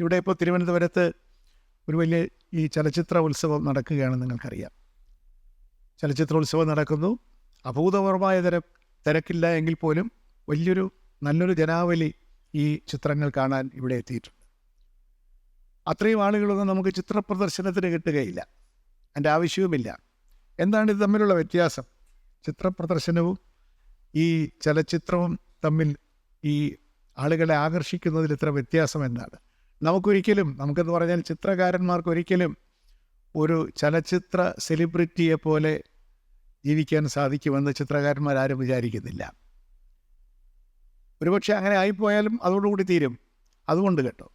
ഇവിടെ ഇപ്പോൾ തിരുവനന്തപുരത്ത് ഒരു വലിയ ഈ ചലച്ചിത്ര ഉത്സവം നടക്കുകയാണെന്ന് നിങ്ങൾക്കറിയാം. ചലച്ചിത്ര ഉത്സവം നടക്കുന്നു. അഭൂതപൂർവമായ തിര തിരക്കില്ല എങ്കിൽ പോലും വലിയൊരു നല്ലൊരു ജനാവലി ഈ ചിത്രങ്ങൾ കാണാൻ ഇവിടെ എത്തിയിട്ടുണ്ട്. അത്രയും ആളുകളൊന്നും നമുക്ക് ചിത്ര പ്രദർശനത്തിന് കിട്ടുകയില്ല. അതിന്റെ ആവശ്യവുമില്ല. എന്താണ് ഇത് തമ്മിലുള്ള വ്യത്യാസം? ചിത്ര പ്രദർശനവും ഈ ചലച്ചിത്രവും തമ്മിൽ ഈ ആളുകളെ ആകർഷിക്കുന്നതിൽ ഇത്ര വ്യത്യാസം എന്താണ്? നമുക്കൊരിക്കലും നമുക്കെന്ന് പറഞ്ഞാൽ ചിത്രകാരന്മാർക്ക് ഒരിക്കലും ഒരു ചലച്ചിത്ര സെലിബ്രിറ്റിയെ പോലെ ജീവിക്കാൻ സാധിക്കുമെന്ന് ചിത്രകാരന്മാരാരും വിചാരിക്കുന്നില്ല. ഒരുപക്ഷെ അങ്ങനെ ആയിപ്പോയാലും അതോടുകൂടി തീരും. അതുകൊണ്ട് കേട്ടോ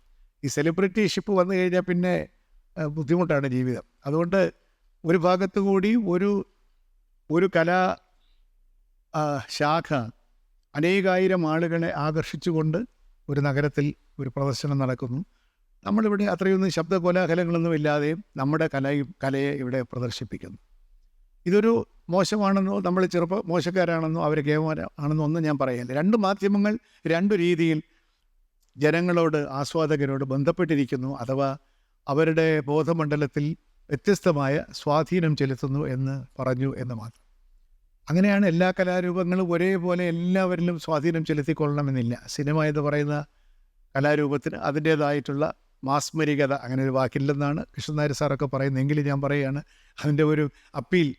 ഈ സെലിബ്രിറ്റി സെലിബ്രിറ്റിഷിപ്പ് വന്നു കഴിഞ്ഞാൽ പിന്നെ ബുദ്ധിമുട്ടാണ് ജീവിതം. അതുകൊണ്ട് ഒരു ഭാഗത്തു കൂടി ഒരു ഒരു കലാ ശാഖ അനേകായിരം ആളുകളെ ആകർഷിച്ചുകൊണ്ട് ഒരു നഗരത്തിൽ ഒരു പ്രദർശനം നടക്കുന്നു. നമ്മളിവിടെ അത്രയൊന്നും ശബ്ദ കോലാഹലങ്ങളൊന്നും ഇല്ലാതെയും നമ്മുടെ കലയും കലയെ ഇവിടെ പ്രദർശിപ്പിക്കുന്നു. ഇതൊരു മോശമാണെന്നോ നമ്മൾ ചെറുപ്പ മോശക്കാരാണെന്നോ അവർ കേമാരാണെന്നോ ഒന്നും ഞാൻ പറയില്ല. രണ്ട് മാധ്യമങ്ങൾ രണ്ട് രീതിയിൽ ജനങ്ങളോട് ആസ്വാദകരോട് ബന്ധപ്പെട്ടിരിക്കുന്നു അഥവാ അവരുടെ ബോധമണ്ഡലത്തിൽ വ്യത്യസ്തമായ സ്വാധീനം ചെലുത്തുന്നു എന്ന് പറഞ്ഞു എന്ന് മാത്രം. അങ്ങനെയാണ് എല്ലാ കലാരൂപങ്ങളും ഒരേപോലെ എല്ലാവരിലും സ്വാധീനം ചെലുത്തിക്കൊള്ളണമെന്നില്ല. സിനിമ എന്ന് പറയുന്ന കലാരൂപത്തിന് അതിന്റേതായിട്ടുള്ള മാസ്മരികത അങ്ങനെ ഒരു വാക്കില്ലെന്നാണ് കൃഷ്ണനായർ സാറൊക്കെ പറയുന്നതെങ്കിലും ഞാൻ പറയുകയാണ് അതിന്റെ ഒരു അപ്പീൽ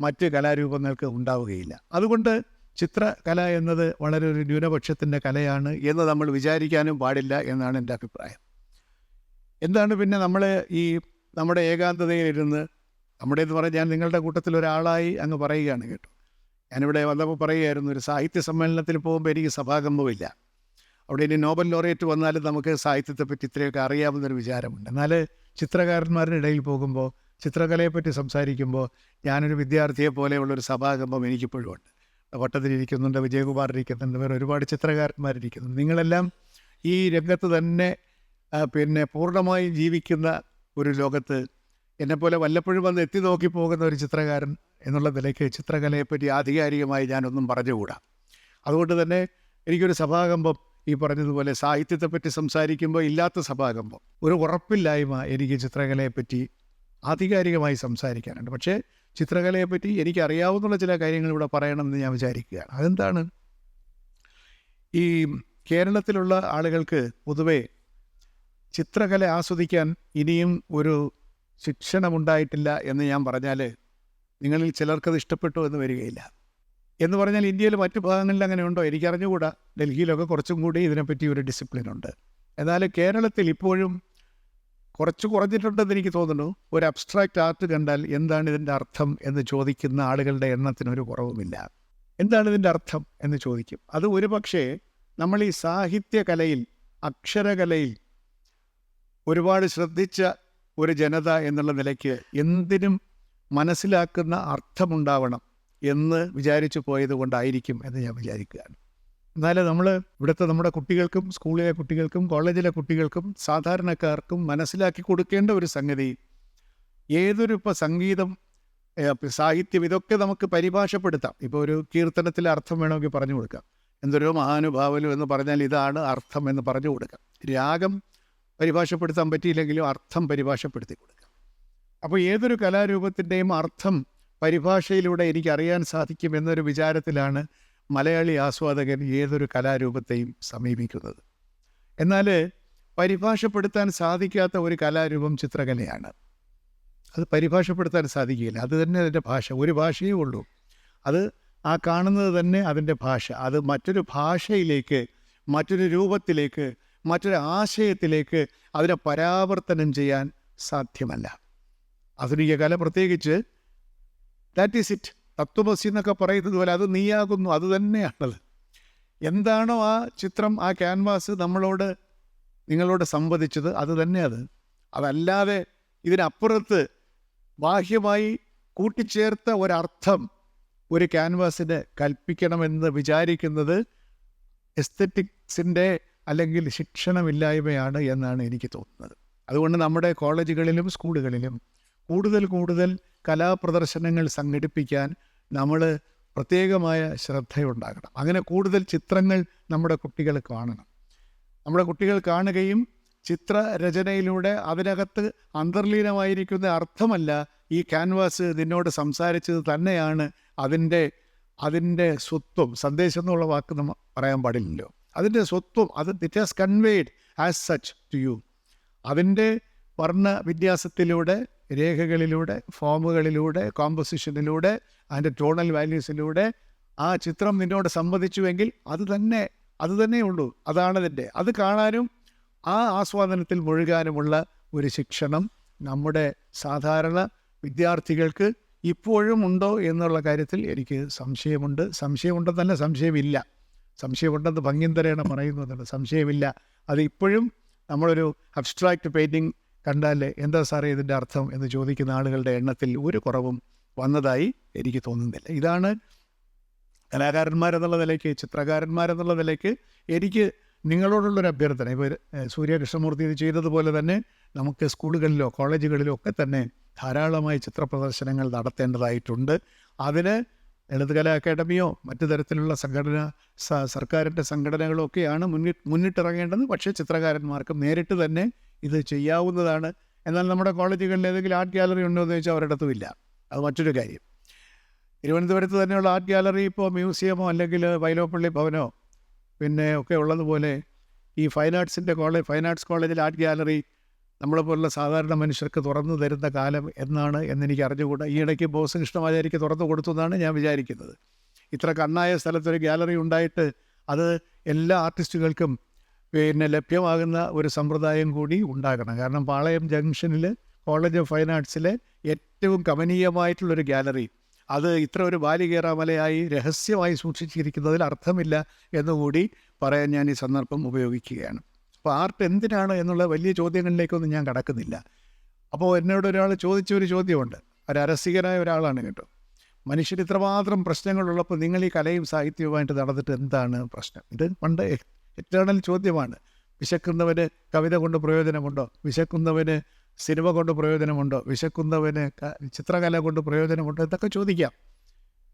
മറ്റ് കലാരൂപങ്ങൾക്ക് ഉണ്ടാവുകയില്ല. അതുകൊണ്ട് ചിത്രകല എന്നത് വളരെ ഒരു ന്യൂനപക്ഷത്തിന്റെ കലയാണ് എന്ന് നമ്മൾ വിചാരിക്കാനും പാടില്ല എന്നാണ് എന്റെ അഭിപ്രായം. എന്താണ് പിന്നെ നമ്മൾ ഈ നമ്മുടെ ഏകാന്തതയിലിരുന്ന് നമ്മുടെ എന്ന് പറഞ്ഞാൽ ഞാൻ നിങ്ങളുടെ കൂട്ടത്തിൽ ഒരാളായി അങ്ങ് പറയുകയാണ് കേട്ടോ. ഞാനിവിടെ വന്നപ്പോൾ പറയുകയായിരുന്നു ഒരു സാഹിത്യ സമ്മേളനത്തിൽ പോകുമ്പോൾ എനിക്ക് സഭാകമ്പമില്ല. അവിടെ ഇനി നോബൽ ലോറിയറ്റ് വന്നാലും നമുക്ക് സാഹിത്യത്തെപ്പറ്റി ഇത്രയൊക്കെ അറിയാവുന്നൊരു വിചാരമുണ്ട്. എന്നാൽ ചിത്രകാരന്മാരുടെ ഇടയിൽ പോകുമ്പോൾ ചിത്രകലയെപ്പറ്റി സംസാരിക്കുമ്പോൾ ഞാനൊരു വിദ്യാർത്ഥിയെ പോലെയുള്ളൊരു സഭാകമ്പം എനിക്കിപ്പോഴും ഉണ്ട്. വട്ടത്തിലിരിക്കുന്നുണ്ട് വിജയകുമാർ ഇരിക്കുന്നുണ്ട് വേറെ ഒരുപാട് ചിത്രകാരന്മാരിരിക്കുന്നു നിങ്ങളെല്ലാം ഈ രംഗത്ത് തന്നെ പിന്നെ പൂർണമായി ജീവിക്കുന്ന ഒരു ലോകത്ത് എന്നെപ്പോലെ വല്ലപ്പോഴും വന്ന് എത്തി നോക്കി പോകുന്ന ഒരു ചിത്രകാരൻ എന്നുള്ള നിലയ്ക്ക് ചിത്രകലയെപ്പറ്റി ആധികാരികമായി ഞാനൊന്നും പറഞ്ഞുകൂടാ. അതുകൊണ്ട് തന്നെ എനിക്കൊരു സഭാകമ്പം ഈ പറഞ്ഞതുപോലെ സാഹിത്യത്തെപ്പറ്റി സംസാരിക്കുമ്പോൾ ഇല്ലാത്ത സഭാകമ്പം. ഒരു ഉറപ്പില്ലായ്മ എനിക്ക് ചിത്രകലയെപ്പറ്റി ആധികാരികമായി സംസാരിക്കാനുണ്ട്. പക്ഷേ ചിത്രകലയെപ്പറ്റി എനിക്ക് അറിയാവുന്ന ചില കാര്യങ്ങൾ ഇവിടെ പറയണമെന്ന് ഞാൻ വിചാരിക്കുകയാണ്. അതെന്താണ്? ഈ കേരളത്തിലുള്ള ആളുകൾക്ക് പൊതുവേ ചിത്രകല ആസ്വദിക്കാൻ ഇനിയും ഒരു ശിക്ഷണമുണ്ടായിട്ടില്ല എന്ന് ഞാൻ പറഞ്ഞാൽ നിങ്ങളിൽ ചിലർക്കത് ഇഷ്ടപ്പെട്ടു എന്ന് വരികയില്ല. എന്ന് പറഞ്ഞാൽ ഇന്ത്യയിൽ മറ്റു ഭാഗങ്ങളിൽ അങ്ങനെ ഉണ്ടോ? എനിക്കറിഞ്ഞുകൂടാ ഡൽഹിയിലൊക്കെ കുറച്ചും കൂടി ഇതിനെപ്പറ്റി ഒരു ഡിസിപ്ലിൻ ഉണ്ട്. എന്നാൽ കേരളത്തിൽ ഇപ്പോഴും കുറച്ച് കുറഞ്ഞിട്ടുണ്ടെന്ന് എനിക്ക് തോന്നുന്നു. ഒരു അബ്സ്ട്രാക്റ്റ് ആർട്ട് കണ്ടാൽ എന്താണ് ഇതിന്റെ അർത്ഥം എന്ന് ചോദിക്കുന്ന ആളുകളുടെ എണ്ണത്തിനൊരു കുറവുമില്ല. എന്താണ് ഇതിന്റെ അർത്ഥം എന്ന് ചോദിക്കും. അത് ഒരു പക്ഷേ നമ്മൾ ഈ സാഹിത്യകലയിൽ അക്ഷരകലയിൽ ഒരുപാട് ശ്രദ്ധിച്ച ഒരു ജനത എന്നുള്ള നിലയ്ക്ക് എന്തിനും മനസ്സിലാക്കുന്ന അർത്ഥമുണ്ടാവണം. എന്ന് വിചാരിച്ചു പോയത് കൊണ്ടായിരിക്കും എന്ന് ഞാൻ വിചാരിക്കുകയാണ്. എന്നാൽ നമ്മൾ ഇവിടുത്തെ നമ്മുടെ കുട്ടികൾക്കും സ്കൂളിലെ കുട്ടികൾക്കും കോളേജിലെ കുട്ടികൾക്കും സാധാരണക്കാർക്കും മനസ്സിലാക്കി കൊടുക്കേണ്ട ഒരു സംഗതി ഏതൊരു ഇപ്പോൾ സംഗീതം സാഹിത്യം ഇതൊക്കെ നമുക്ക് പരിഭാഷപ്പെടുത്താം. ഇപ്പോൾ ഒരു കീർത്തനത്തിലെ അർത്ഥം വേണമെങ്കിൽ പറഞ്ഞു കൊടുക്കാം. എന്തൊരു മഹാനുഭാവലും എന്ന് പറഞ്ഞാൽ ഇതാണ് അർത്ഥം എന്ന് പറഞ്ഞു കൊടുക്കാം. രാഗം പരിഭാഷപ്പെടുത്താൻ പറ്റിയില്ലെങ്കിലും അർത്ഥം പരിഭാഷപ്പെടുത്തി കൊടുക്കാം. അപ്പോൾ ഏതൊരു കലാരൂപത്തിന്റെയും അർത്ഥം പരിഭാഷയിലൂടെ എനിക്കറിയാൻ സാധിക്കും എന്നൊരു വിചാരത്തിലാണ് മലയാളി ആസ്വാദകൻ ഏതൊരു കലാരൂപത്തെയും സമീപിക്കുന്നത്. എന്നാൽ പരിഭാഷപ്പെടുത്താൻ സാധിക്കാത്ത ഒരു കലാരൂപം ചിത്രകലയാണ്. അത് പരിഭാഷപ്പെടുത്താൻ സാധിക്കില്ല അത് തന്നെ അതിന്റെ ഭാഷ. ഒരു ഭാഷയേ ഉള്ളൂ. അത് ആ കാണുന്നത് തന്നെ അതിന്റെ ഭാഷ. അത് മറ്റൊരു ഭാഷയിലേക്ക് മറ്റൊരു രൂപത്തിലേക്ക് മറ്റൊരു ആശയത്തിലേക്ക് അതിനെ പരാവർത്തനം ചെയ്യാൻ സാധ്യമല്ല. ആധുനിക കല പ്രത്യേകിച്ച് ദാറ്റ് ഈസ് ഇറ്റ് തത്വമസി എന്നൊക്കെ പറയുന്നത് പോലെ അത് നീയാകുന്നു. അത് തന്നെയാണത്. എന്താണോ ആ ചിത്രം ആ ക്യാൻവാസ് നമ്മളോട് നിങ്ങളോട് സംവദിച്ചത് അത് തന്നെ അത് അതല്ലാതെ ഇതിനപ്പുറത്ത് ബാഹ്യമായി കൂട്ടിച്ചേർത്ത ഒരർത്ഥം ഒരു ക്യാൻവാസിന് കൽപ്പിക്കണമെന്ന് വിചാരിക്കുന്നത് എസ്തറ്റിക്സിന്റെ അല്ലെങ്കിൽ ശിക്ഷണമില്ലായ്മയാണ് എന്നാണ് എനിക്ക് തോന്നുന്നത്. അതുകൊണ്ട് നമ്മുടെ കോളേജുകളിലും സ്കൂളുകളിലും കൂടുതൽ കൂടുതൽ കലാപ്രദർശനങ്ങൾ സംഘടിപ്പിക്കാൻ നമ്മൾ പ്രത്യേകമായ ശ്രദ്ധയുണ്ടാകണം. അങ്ങനെ കൂടുതൽ ചിത്രങ്ങൾ നമ്മുടെ കുട്ടികൾ കാണണം. നമ്മുടെ കുട്ടികൾ കാണുകയും ചിത്രരചനയിലൂടെ അതിനകത്ത് അന്തർലീനമായിരിക്കുന്ന അർത്ഥമല്ല ഈ ക്യാൻവാസ് നിന്നോട് സംസാരിച്ചത് തന്നെയാണ് അതിന്റെ അതിന്റെ സ്വത്വം. സന്ദേശം എന്നുള്ള വാക്ക് നമ്മൾ പറയാൻ പാടില്ലല്ലോ. അതിന്റെ സ്വത്വം അത് it has conveyed as such to you അതിന്റെ വർണ വിന്യാസത്തിലൂടെ രേഖകളിലൂടെ ഫോമുകളിലൂടെ കോമ്പസിഷനിലൂടെ അതിന്റെ ടോണൽ വാല്യൂസിലൂടെ ആ ചിത്രം നിന്നോട് സംവദിച്ചുവെങ്കിൽ അത് തന്നെ അത് തന്നെ ഉള്ളൂ. അതാണ് അതിന്റെ. അത് കാണാനും ആ ആസ്വാദനത്തിൽ മുഴുകാനുമുള്ള ഒരു ശിക്ഷണം നമ്മുടെ സാധാരണ വിദ്യാർത്ഥികൾക്ക് ഇപ്പോഴും ഉണ്ടോ എന്നുള്ള കാര്യത്തിൽ എനിക്ക് സംശയമുണ്ട്. സംശയമുണ്ടെന്നല്ല സംശയമില്ല. സംശയമുണ്ടെന്ന് ഭംഗിന്തരേണ പറയുന്നതുണ്ട് സംശയമില്ല. അത് ഇപ്പോഴും നമ്മളൊരു അബ്സ്ട്രാക്റ്റ് പെയിന്റിങ് കണ്ടാൽ എന്താ സാറേ ഇതിന്റെ അർത്ഥം എന്ന് ചോദിക്കുന്ന ആളുകളുടെ എണ്ണത്തിൽ ഒരു കുറവും വന്നതായി എനിക്ക് തോന്നുന്നില്ല. ഇതാണ് കലാകാരന്മാരെന്നുള്ള നിലയ്ക്ക് ചിത്രകാരന്മാരെന്നുള്ള നിലയ്ക്ക് എനിക്ക് നിങ്ങളോടുള്ളൊരു അഭ്യർത്ഥന. ഇപ്പോൾ സൂര്യ കൃഷ്ണമൂർത്തി ഇത് ചെയ്തതുപോലെ തന്നെ നമുക്ക് സ്കൂളുകളിലോ കോളേജുകളിലോ ഒക്കെ തന്നെ ധാരാളമായി ചിത്ര പ്രദർശനങ്ങൾ നടത്തേണ്ടതായിട്ടുണ്ട്. അതിന് ലളിതകലാ അക്കാദമിയോ മറ്റു തരത്തിലുള്ള സംഘടന സർക്കാരിന്റെ സംഘടനകളോ ഒക്കെയാണ് മുന്നിട്ട് മുന്നിട്ടിറങ്ങേണ്ടത്. പക്ഷേ ചിത്രകാരന്മാർക്ക് നേരിട്ട് തന്നെ ഇത് ചെയ്യാവുന്നതാണ്. എന്നാൽ നമ്മുടെ കോളേജുകളിൽ ഏതെങ്കിലും ആർട്ട് ഗാലറി ഉണ്ടോ എന്ന് ചോദിച്ചാൽ ഒരിടത്തും ഇല്ല അത് മറ്റൊരു കാര്യം. തിരുവനന്തപുരത്ത് തന്നെയുള്ള ആർട്ട് ഗാലറി ഇപ്പോൾ മ്യൂസിയമോ അല്ലെങ്കിൽ വൈലോപ്പള്ളി ഭവനോ പിന്നെ ഒക്കെ ഉള്ളതുപോലെ ഈ ഫൈൻ ആർട്സിന്റെ കോളേജ് ഫൈൻ ആർട്സ് കോളേജിൽ ആർട്ട് ഗാലറി നമ്മളെ പോലുള്ള സാധാരണ മനുഷ്യർക്ക് തുറന്നു തരുന്ന കാലം എന്നാണ് എന്നെനിക്ക് അറിഞ്ഞുകൂടാ. ഈ ഇടയ്ക്ക് ബോസ് കൃഷ്ണമാചാരിക്ക് തുറന്നു കൊടുത്തു എന്നാണ് ഞാൻ വിചാരിക്കുന്നത്. ഇത്ര കണ്ണായ സ്ഥലത്തൊരു ഗാലറി ഉണ്ടായിട്ട് അത് എല്ലാ ആർട്ടിസ്റ്റുകൾക്കും പിന്നെ ലഭ്യമാകുന്ന ഒരു സമ്പ്രദായം കൂടി ഉണ്ടാകണം. കാരണം പാളയം ജംഗ്ഷനിൽ കോളേജ് ഓഫ് ഫൈൻ ആർട്സിലെ ഏറ്റവും കമനീയമായിട്ടുള്ളൊരു ഗാലറി. അത് ഇത്ര ഒരു ബാലികേറാമലയായി രഹസ്യമായി സൂക്ഷിച്ചിരിക്കുന്നതിൽ അർത്ഥമില്ല എന്നുകൂടി പറയാൻ ഞാൻ ഈ സന്ദർഭം ഉപയോഗിക്കുകയാണ്. അപ്പോൾ ആർട്ട് എന്തിനാണ് എന്നുള്ള വലിയ ചോദ്യങ്ങളിലേക്കൊന്നും ഞാൻ കടക്കുന്നില്ല. അപ്പോൾ എന്നോട് ഒരാൾ ചോദിച്ച ഒരു ചോദ്യമുണ്ട്. ഒരു അരസികനായ ഒരാളാണ് കേട്ടോ. മനുഷ്യർ ഇത്രമാത്രം പ്രശ്നങ്ങളുള്ളപ്പോൾ നിങ്ങൾ ഈ കലയും സാഹിത്യവുമായിട്ട് നടന്നിട്ട് എന്താണ് പ്രശ്നം? ഇത് പണ്ട് എറ്റേണൽ ചോദ്യമാണ്. വിശക്കുന്നവന് കവിത കൊണ്ട് പ്രയോജനമുണ്ടോ? വിശക്കുന്നവന് സിനിമ കൊണ്ട് പ്രയോജനമുണ്ടോ? വിശക്കുന്നവന് ചിത്രകല കൊണ്ട് പ്രയോജനമുണ്ടോ? ഇതൊക്കെ ചോദിക്കാം.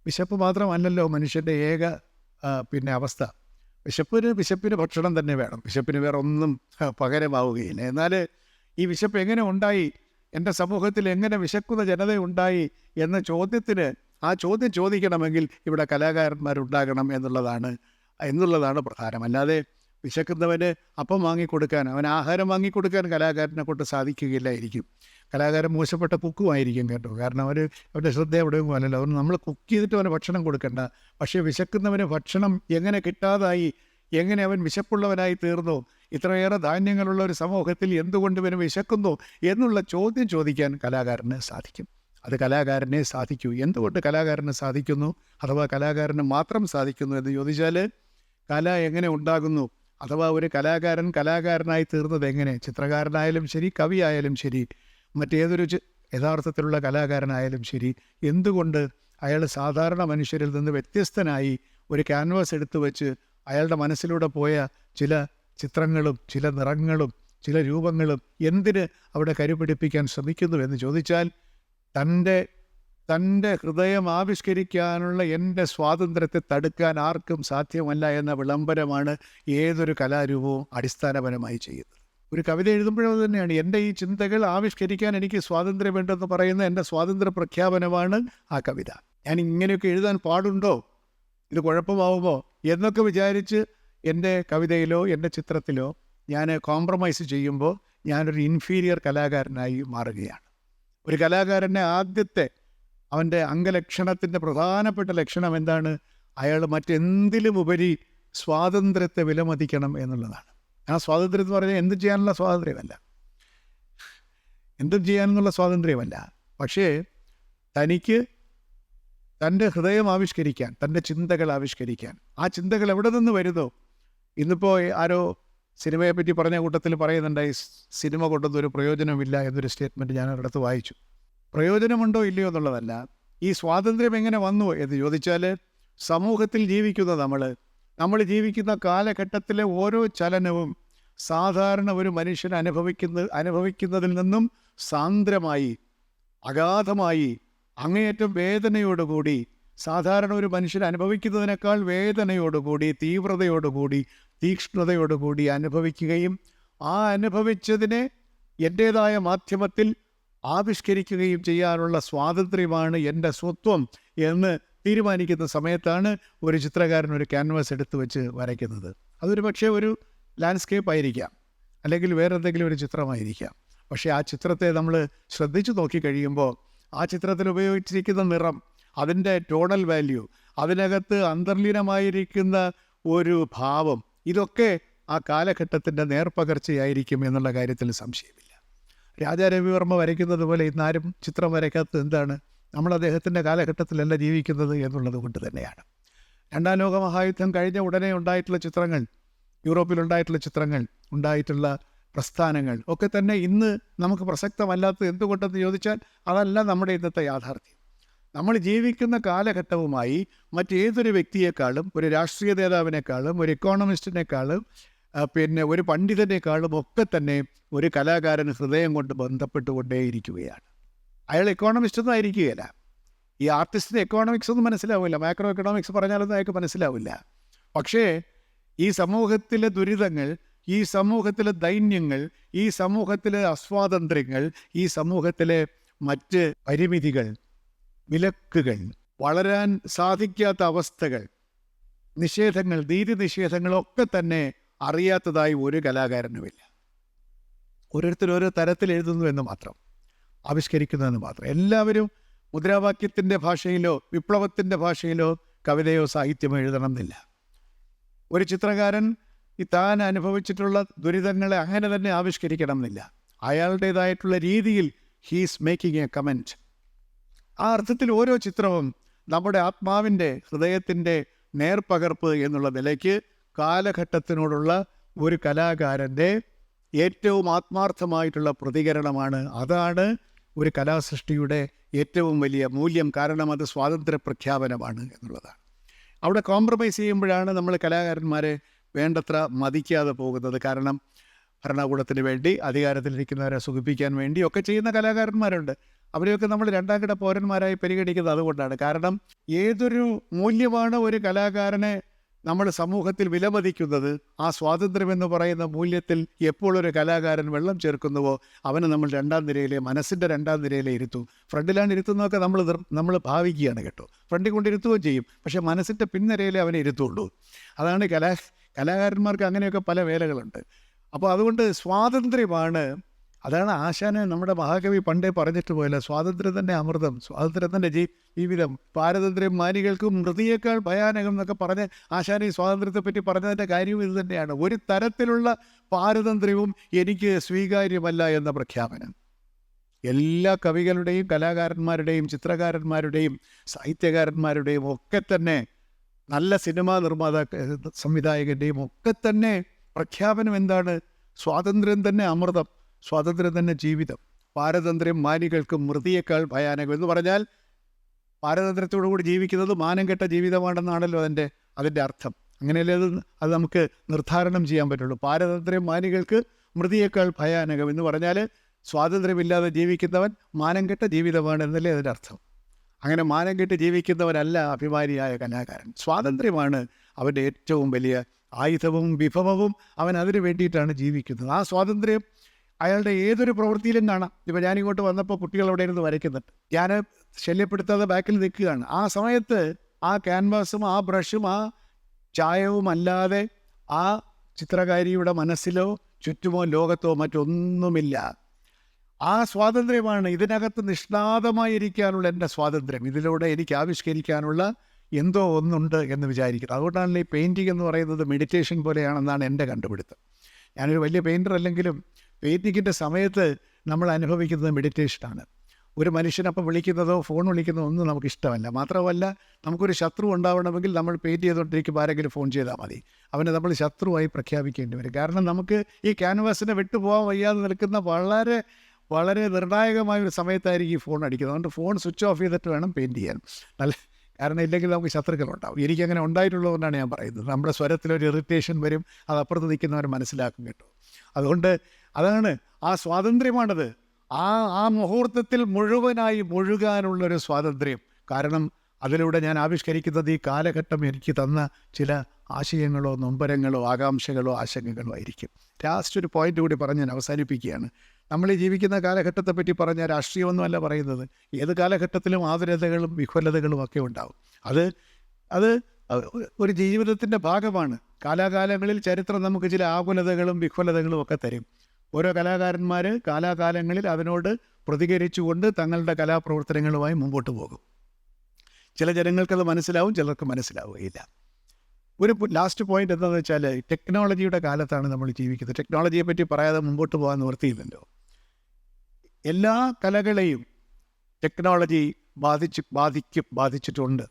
വിശപ്പ് മാത്രമല്ലല്ലോ മനുഷ്യന്റെ ഏക പിന്നെ അവസ്ഥ. വിശപ്പിന് വിശപ്പിന് ഭക്ഷണം തന്നെ വേണം. വിശപ്പിന് വേറെ ഒന്നും പകരമാവുകയില്ല. എന്നാൽ ഈ വിശപ്പ് എങ്ങനെ ഉണ്ടായി? എന്റെ സമൂഹത്തിൽ എങ്ങനെ വിശക്കുന്ന ജനത ഉണ്ടായി? എന്ന ചോദ്യത്തിന് ആ ചോദ്യം ചോദിക്കണമെങ്കിൽ ഇവിടെ കലാകാരന്മാരുണ്ടാകണം എന്നുള്ളതാണ് എന്നുള്ളതാണ് പ്രധാനം. അല്ലാതെ വിശക്കുന്നവന് അപ്പം വാങ്ങിക്കൊടുക്കാൻ അവൻ ആഹാരം വാങ്ങിക്കൊടുക്കാൻ കലാകാരനെ കൊണ്ട് സാധിക്കുകയില്ലായിരിക്കും. കലാകാരൻ മോശപ്പെട്ട കുക്കുമായിരിക്കും കേട്ടോ. കാരണം അവർ അവരുടെ ശ്രദ്ധ എവിടെയും അല്ലല്ലോ അവർ നമ്മൾ കുക്ക് ചെയ്തിട്ട് അവന് ഭക്ഷണം കൊടുക്കണ്ട. പക്ഷേ വിശക്കുന്നവന് ഭക്ഷണം എങ്ങനെ കിട്ടാതായി എങ്ങനെ അവൻ വിശപ്പുള്ളവനായി തീർന്നു ഇത്രയേറെ ധാന്യങ്ങളുള്ള ഒരു സമൂഹത്തിൽ എന്തുകൊണ്ട് ഇവന് വിശക്കുന്നു എന്നുള്ള ചോദ്യം ചോദിക്കാൻ കലാകാരന് സാധിക്കും. അത് കലാകാരനെ സാധിക്കൂ. എന്തുകൊണ്ട് കലാകാരന് സാധിക്കുന്നു? അഥവാ കലാകാരന് മാത്രം സാധിക്കുന്നു എന്ന് ചോദിച്ചാൽ കല എങ്ങനെ ഉണ്ടാകുന്നു? അഥവാ ഒരു കലാകാരൻ കലാകാരനായി തീർന്നത് എങ്ങനെ? ചിത്രകാരനായാലും ശരി കവിയായാലും ശരി മറ്റേതൊരു യഥാർത്ഥത്തിലുള്ള കലാകാരനായാലും ശരി എന്തുകൊണ്ട് അയാൾ സാധാരണ മനുഷ്യരിൽ നിന്ന് വ്യത്യസ്തനായി ഒരു ക്യാൻവാസ് എടുത്തു വെച്ച് അയാളുടെ മനസ്സിലൂടെ പോയ ചില ചിത്രങ്ങളും ചില നിറങ്ങളും ചില രൂപങ്ങളും എന്തിന് അവിടെ കരുപിടിപ്പിക്കാൻ ശ്രമിക്കുന്നു എന്ന് ചോദിച്ചാൽ തന്റെ തന്റെ ഹൃദയം ആവിഷ്കരിക്കാനുള്ള എന്റെ സ്വാതന്ത്ര്യത്തെ തടുക്കാൻ ആർക്കും സാധ്യമല്ല എന്ന വിളംബരമാണ് ഏതൊരു കലാരൂപവും അടിസ്ഥാനപരമായി ചെയ്യുന്നത്. ഒരു കവിത എഴുതുമ്പോഴത് തന്നെയാണ്. എന്റെ ഈ ചിന്തകൾ ആവിഷ്കരിക്കാൻ എനിക്ക് സ്വാതന്ത്ര്യമുണ്ടെന്ന് പറയുന്ന എന്റെ സ്വാതന്ത്ര്യ പ്രഖ്യാപനമാണ് ആ കവിത. ഞാൻ ഇങ്ങനെയൊക്കെ എഴുതാൻ പാടുണ്ടോ? ഇത് കുഴപ്പമാവുമോ? എന്നൊക്കെ വിചാരിച്ച് എന്റെ കവിതയിലോ എന്റെ ചിത്രത്തിലോ ഞാൻ കോംപ്രമൈസ് ചെയ്യുമ്പോൾ ഞാനൊരു ഇൻഫീരിയർ കലാകാരനായി മാറുകയാണ്. ഒരു കലാകാരന്റെ ആദ്യത്തെ അവന്റെ അംഗലക്ഷണത്തിന്റെ പ്രധാനപ്പെട്ട ലക്ഷണം എന്താണ്? അയാൾ മറ്റെന്തിലും ഉപരി സ്വാതന്ത്ര്യത്തെ വിലമതിക്കണം എന്നുള്ളതാണ്. ആ സ്വാതന്ത്ര്യം എന്ന് പറഞ്ഞാൽ എന്തും ചെയ്യാനുള്ള സ്വാതന്ത്ര്യമല്ല. എന്തും ചെയ്യാനെന്നുള്ള സ്വാതന്ത്ര്യമല്ല. പക്ഷേ തനിക്ക് തന്റെ ഹൃദയം ആവിഷ്കരിക്കാൻ തന്റെ ചിന്തകൾ ആവിഷ്കരിക്കാൻ ആ ചിന്തകൾ എവിടെ നിന്ന് വരുന്നോ? ഇന്നിപ്പോൾ ആരോ സിനിമയെപ്പറ്റി പറഞ്ഞ കൂട്ടത്തിൽ പറയുന്നുണ്ടായി സിനിമ കൊണ്ടൊന്നും ഒരു പ്രയോജനമില്ല എന്നൊരു സ്റ്റേറ്റ്മെന്റ് ഞാൻ ഒരിടത്ത് വായിച്ചു. പ്രയോജനമുണ്ടോ ഇല്ലയോ എന്നുള്ളതല്ല. ഈ സ്വാതന്ത്ര്യം എങ്ങനെ വന്നു എന്ന് ചോദിച്ചാൽ സമൂഹത്തിൽ ജീവിക്കുന്ന നമ്മൾ നമ്മൾ ജീവിക്കുന്ന കാലഘട്ടത്തിലെ ഓരോ ചലനവും സാധാരണ ഒരു മനുഷ്യൻ അനുഭവിക്കുന്ന അനുഭവിക്കുന്നതിൽ നിന്നും സാന്ദ്രമായി അഗാധമായി അങ്ങേയറ്റം വേദനയോടുകൂടി സാധാരണ ഒരു മനുഷ്യൻ അനുഭവിക്കുന്നതിനേക്കാൾ വേദനയോടുകൂടി തീവ്രതയോടുകൂടി തീക്ഷ്ണതയോടുകൂടി അനുഭവിക്കുകയും ആ അനുഭവിച്ചതിനെ എന്റേതായ മാധ്യമത്തിൽ ആവിഷ്കരിക്കുകയും ചെയ്യാനുള്ള സ്വാതന്ത്ര്യമാണ് എന്റെ സ്വത്വം എന്ന് തീരുമാനിക്കുന്ന സമയത്താണ് ഒരു ചിത്രകാരൻ ഒരു ക്യാൻവാസ് എടുത്ത് വെച്ച് വരയ്ക്കുന്നത്. അതൊരു പക്ഷേ ഒരു ലാൻഡ്സ്കേപ്പ് ആയിരിക്കാം. അല്ലെങ്കിൽ വേറെ എന്തെങ്കിലും ഒരു ചിത്രമായിരിക്കാം. പക്ഷേ ആ ചിത്രത്തെ നമ്മൾ ശ്രദ്ധിച്ചു നോക്കി കഴിയുമ്പോൾ ആ ചിത്രത്തിൽ ഉപയോഗിച്ചിരിക്കുന്ന നിറം അതിന്റെ ടോണൽ വാല്യൂ അതിനകത്ത് അന്തർലീനമായിരിക്കുന്ന ഒരു ഭാവം ഇതൊക്കെ ആ കാലഘട്ടത്തിന്റെ നേർപ്പകർച്ചയായിരിക്കും എന്നുള്ള കാര്യത്തിൽ സംശയമില്ല. രാജാ വർമ്മ വരയ്ക്കുന്നത് പോലെ ഇന്നാരും ചിത്രം വരയ്ക്കാത്തത് എന്താണ്? നമ്മൾ അദ്ദേഹത്തിന്റെ കാലഘട്ടത്തിലല്ല ജീവിക്കുന്നത് എന്നുള്ളത് കൊണ്ട് തന്നെയാണ്. രണ്ടാം ലോക മഹായുദ്ധം കഴിഞ്ഞ ഉടനെ ഉണ്ടായിട്ടുള്ള ചിത്രങ്ങൾ യൂറോപ്പിലുണ്ടായിട്ടുള്ള ചിത്രങ്ങൾ ഉണ്ടായിട്ടുള്ള പ്രസ്ഥാനങ്ങൾ ഒക്കെ തന്നെ ഇന്ന് നമുക്ക് പ്രസക്തമല്ലാത്തത് എന്തുകൊണ്ടെന്ന് ചോദിച്ചാൽ അതല്ല നമ്മുടെ ഇന്നത്തെ യാഥാർത്ഥ്യം. നമ്മൾ ജീവിക്കുന്ന കാലഘട്ടവുമായി മറ്റേതൊരു വ്യക്തിയെക്കാളും ഒരു രാഷ്ട്രീയ നേതാവിനേക്കാളും ഒരു ഇക്കോണമിസ്റ്റിനേക്കാളും പിന്നെ ഒരു പണ്ഡിതനേക്കാളും ഒക്കെ തന്നെ ഒരു കലാകാരൻ ഹൃദയം കൊണ്ട് ബന്ധപ്പെട്ടുകൊണ്ടേയിരിക്കുകയാണ്. അയാൾ എക്കോണമിസ്റ്റ് ഒന്നും ആയിരിക്കുകയില്ല. ഈ ആർട്ടിസ്റ്റിന് എക്കോണമിക്സ് ഒന്നും മനസ്സിലാവില്ല. മാക്രോ എക്കണോമിക്സ് പറഞ്ഞാലൊന്നും അയാൾക്ക് മനസ്സിലാവില്ല. പക്ഷേ ഈ സമൂഹത്തിലെ ദുരിതങ്ങൾ ഈ സമൂഹത്തിലെ ദൈന്യങ്ങൾ ഈ സമൂഹത്തിലെ അസ്വാതന്ത്ര്യങ്ങൾ ഈ സമൂഹത്തിലെ മറ്റ് പരിമിതികൾ വിലക്കുകൾ വളരാൻ സാധിക്കാത്ത അവസ്ഥകൾ നിഷേധങ്ങൾ നീതി നിഷേധങ്ങളൊക്കെ തന്നെ അറിയാത്തതായി ഒരു കലാകാരനുമില്ല. ഓരോരുത്തർ ഓരോ തരത്തിൽ എഴുതുന്നു എന്ന് മാത്രം ആവിഷ്കരിക്കുന്നു എന്ന് മാത്രം. എല്ലാവരും മുദ്രാവാക്യത്തിന്റെ ഭാഷയിലോ വിപ്ലവത്തിന്റെ ഭാഷയിലോ കവിതയോ സാഹിത്യമോ എഴുതണം എന്നില്ല. ഒരു ചിത്രകാരൻ ഈ താൻ അനുഭവിച്ചിട്ടുള്ള ദുരിതങ്ങളെ അങ്ങനെ തന്നെ ആവിഷ്കരിക്കണം എന്നില്ല. അയാളുടേതായിട്ടുള്ള രീതിയിൽ ഹീസ് മേക്കിംഗ് എ കമന്റ് ആ അർത്ഥത്തിൽ ഓരോ ചിത്രവും നമ്മുടെ ആത്മാവിന്റെ ഹൃദയത്തിന്റെ നേർപ്പകർപ്പ് എന്നുള്ള നിലയ്ക്ക് കാലഘട്ടത്തിനോടുള്ള ഒരു കലാകാരന്റെ ഏറ്റവും ആത്മാർത്ഥമായിട്ടുള്ള പ്രതികരണമാണ് അതാണ് ഒരു കലാസൃഷ്ടിയുടെ ഏറ്റവും വലിയ മൂല്യം. കാരണം അത് സ്വാതന്ത്ര്യ പ്രഖ്യാപനമാണ് എന്നുള്ളതാണ്. അവിടെ കോംപ്രമൈസ് ചെയ്യുമ്പോഴാണ് നമ്മൾ കലാകാരന്മാരെ വേണ്ടത്ര മതിക്കാതെ പോകുന്നത്. കാരണം ഭരണകൂടത്തിന് വേണ്ടി അധികാരത്തിലിരിക്കുന്നവരെ സുഖിപ്പിക്കാൻ വേണ്ടി ഒക്കെ ചെയ്യുന്ന കലാകാരന്മാരുണ്ട്. അവരെയൊക്കെ നമ്മൾ രണ്ടാം കിട പൗരന്മാരായി പരിഗണിക്കുന്നത് അതുകൊണ്ടാണ്. കാരണം ഏതൊരു മൂല്യമാണ് ഒരു കലാകാരനെ നമ്മൾ സമൂഹത്തിൽ വിലമതിക്കുന്നത് ആ സ്വാതന്ത്ര്യം എന്ന് പറയുന്ന മൂല്യത്തിൽ എപ്പോഴൊരു കലാകാരൻ വെള്ളം ചേർക്കുന്നുവോ അവനെ നമ്മൾ രണ്ടാം നിരയിലെ മനസ്സിന്റെ രണ്ടാം നിരയിലെ ഇരുത്തും. ഫ്രണ്ടിലാണ് ഇരുത്തുന്നതൊക്കെ നമ്മൾ നമ്മൾ ഭാവിക്കുകയാണ് കേട്ടോ. ഫ്രണ്ടിൽ കൊണ്ടിരുത്തുകയും ചെയ്യും. പക്ഷേ മനസ്സിന്റെ പിൻനിരയിലെ അവനെ ഇരുത്തുള്ളൂ. അതാണ് കലാ കലാകാരന്മാർക്ക് അങ്ങനെയൊക്കെ പല വേലകളുണ്ട്. അപ്പോൾ അതുകൊണ്ട് സ്വാതന്ത്ര്യമാണ് അതാണ് ആശാന് നമ്മുടെ മഹാകവി പണ്ടേ പറഞ്ഞിട്ട് പോയല്ലോ സ്വാതന്ത്ര്യം തന്നെ അമൃതം സ്വാതന്ത്ര്യം തന്നെ ജീ ജീവിതം പാരതന്ത്ര്യം മാനികൾക്കും മൃതിയേക്കാൾ ഭയാനകം എന്നൊക്കെ പറഞ്ഞ് ആശാൻ ഈ സ്വാതന്ത്ര്യത്തെ പറ്റി പറഞ്ഞതിന്റെ കാര്യവും ഇത് തന്നെയാണ്. ഒരു തരത്തിലുള്ള പാരതന്ത്ര്യവും എനിക്ക് സ്വീകാര്യമല്ല എന്ന പ്രഖ്യാപനം. എല്ലാ കവികളുടെയും കലാകാരന്മാരുടെയും ചിത്രകാരന്മാരുടെയും സാഹിത്യകാരന്മാരുടെയും ഒക്കെ തന്നെ നല്ല സിനിമാ നിർമ്മാതാക്ക സംവിധായകന്റെയും ഒക്കെ തന്നെ പ്രഖ്യാപനം എന്താണ്? സ്വാതന്ത്ര്യം തന്നെ അമൃതം. സ്വാതന്ത്ര്യം തന്നെ ജീവിതം പാരതന്ത്ര്യം മാനികൾക്ക് മൃതിയേക്കാൾ ഭയാനകം എന്ന് പറഞ്ഞാൽ പാരതന്ത്ര്യത്തോടു കൂടി ജീവിക്കുന്നത് മാനം കെട്ട ജീവിതമാണെന്നാണല്ലോ അതിന്റെ അതിന്റെ അർത്ഥം. അങ്ങനെയല്ലേ അത് അത് നമുക്ക് നിർദ്ധാരണം ചെയ്യാൻ പറ്റുള്ളൂ. പാരതന്ത്ര്യം മാനികൾക്ക് മൃതിയേക്കാൾ ഭയാനകം എന്ന് പറഞ്ഞാൽ സ്വാതന്ത്ര്യമില്ലാതെ ജീവിക്കുന്നവൻ മാനം കെട്ട ജീവിതമാണ് എന്നല്ലേ അതിന്റെ അർത്ഥം. അങ്ങനെ മാനം കെട്ട് ജീവിക്കുന്നവനല്ല അഭിമാനിയായ കലാകാരൻ. സ്വാതന്ത്ര്യമാണ് അവന്റെ ഏറ്റവും വലിയ ആയുധവും വിഭവവും അവൻ അതിനു വേണ്ടിയിട്ടാണ് ജീവിക്കുന്നത്. ആ സ്വാതന്ത്ര്യം അയാളുടെ ഏതൊരു പ്രവൃത്തിയിലും കാണാം. ഇപ്പോൾ ഞാനിങ്ങോട്ട് വന്നപ്പോൾ കുട്ടികൾ അവിടെ ഇരുന്ന് വരയ്ക്കുന്നുണ്ട്. ഞാൻ ശല്യപ്പെടുത്താതെ ബാക്കിൽ നിൽക്കുകയാണ്. ആ സമയത്ത് ആ ക്യാൻവാസും ആ ബ്രഷും ആ ചായവും അല്ലാതെ ആ ചിത്രകാരിയുടെ മനസ്സിലോ ചുറ്റുമോ ലോകത്തോ മറ്റൊന്നുമില്ല. ആ സ്വാതന്ത്ര്യമാണ് ഇതിനകത്ത് നിഷ്ണാതമായിരിക്കാനുള്ള എന്റെ സ്വാതന്ത്ര്യം. ഇതിലൂടെ എനിക്ക് ആവിഷ്കരിക്കാനുള്ള എന്തോ ഒന്നുണ്ട് എന്ന് വിചാരിക്കുന്നത് അതുകൊണ്ടാണല്ലോ ഈ പെയിന്റിംഗ് എന്ന് പറയുന്നത് മെഡിറ്റേഷൻ പോലെയാണെന്നാണ് എന്റെ കണ്ടുപിടുത്തം. ഞാനൊരു വലിയ പെയിന്റർ അല്ലെങ്കിലും പെയിന്റിങ്ങിന്റെ സമയത്ത് നമ്മൾ അനുഭവിക്കുന്നത് മെഡിറ്റേഷനാണ് ഒരു മനുഷ്യനപ്പം വിളിക്കുന്നതോ ഫോൺ വിളിക്കുന്നതോ ഒന്നും നമുക്ക് ഇഷ്ടമല്ല. മാത്രമല്ല നമുക്കൊരു ശത്രു ഉണ്ടാവണമെങ്കിൽ നമ്മൾ പെയിന്റ് ചെയ്തുകൊണ്ടിരിക്കുമ്പോൾ ആരെങ്കിലും ഫോൺ ചെയ്താൽ മതി. അവനെ നമ്മൾ ശത്രുവായി പ്രഖ്യാപിക്കേണ്ടി വരും. കാരണം നമുക്ക് ഈ ക്യാൻവാസിനെ വിട്ടുപോകാൻ വയ്യാതെ നിൽക്കുന്ന വളരെ വളരെ നിർണായകമായ ഒരു സമയത്തായിരിക്കും ഈ ഫോൺ അടിക്കുന്നത്. അതുകൊണ്ട് ഫോൺ സ്വിച്ച് ഓഫ് ചെയ്തിട്ട് വേണം പെയിന്റ് ചെയ്യാൻ. നല്ല കാരണം ഇല്ലെങ്കിൽ നമുക്ക് ശത്രുക്കളുണ്ടാവും എനിക്കങ്ങനെ ഉണ്ടായിട്ടുള്ളതുകൊണ്ടാണ് ഞാൻ പറയുന്നത്. നമ്മുടെ സ്വരത്തിലൊരു ഇറിറ്റേഷൻ വരും അത് അപ്പുറത്ത് നിൽക്കുന്നവർ മനസ്സിലാക്കും കേട്ടോ. അതുകൊണ്ട് അതാണ് ആ സ്വാതന്ത്ര്യമാണത്. ആ ആ മുഹൂർത്തത്തിൽ മുഴുവനായി മുഴുകാനുള്ളൊരു സ്വാതന്ത്ര്യം. കാരണം അതിലൂടെ ഞാൻ ആവിഷ്കരിക്കുന്നത് ഈ കാലഘട്ടം എനിക്ക് തന്ന ചില ആശയങ്ങളോ നൊമ്പരങ്ങളോ ആകാംക്ഷകളോ ആശങ്കകളോ ആയിരിക്കും. ലാസ്റ്റ് ഒരു പോയിന്റ് കൂടി പറഞ്ഞ് ഞാൻ അവസാനിപ്പിക്കുകയാണ്. നമ്മൾ ഈ ജീവിക്കുന്ന കാലഘട്ടത്തെ പറ്റി പറഞ്ഞ രാഷ്ട്രീയമൊന്നുമല്ല പറയുന്നത്. ഏത് കാലഘട്ടത്തിലും ആതുരതകളും വിഫലതകളും ഒക്കെ ഉണ്ടാവും. അത് അത് ഒരു ജീവിതത്തിന്റെ ഭാഗമാണ്. കാലാകാലങ്ങളിൽ ചരിത്രം നമുക്ക് ചില ആകുലതകളും വിഫലതകളും ഒക്കെ തരും. ഓരോ കലാകാരന്മാർ കാലാകാലങ്ങളിൽ അതിനോട് പ്രതികരിച്ചുകൊണ്ട് തങ്ങളുടെ കലാപ്രവർത്തനങ്ങളുമായി മുമ്പോട്ട് പോകും. ചില ജനങ്ങൾക്കത് മനസ്സിലാവും ചിലർക്ക് മനസ്സിലാവുകയില്ല. ഒരു ലാസ്റ്റ് പോയിന്റ് എന്താണെന്ന് വെച്ചാൽ ടെക്നോളജിയുടെ കാലത്താണ് നമ്മൾ ജീവിക്കുന്നത്. ടെക്നോളജിയെ പറ്റി പറയാതെ മുമ്പോട്ട് പോകാൻ നിവർത്തിയില്ലല്ലോ എല്ലാ കലകളെയും ടെക്നോളജി ബാധിച്ച് ബാധിക്കും ബാധിച്ചിട്ടുണ്ട്.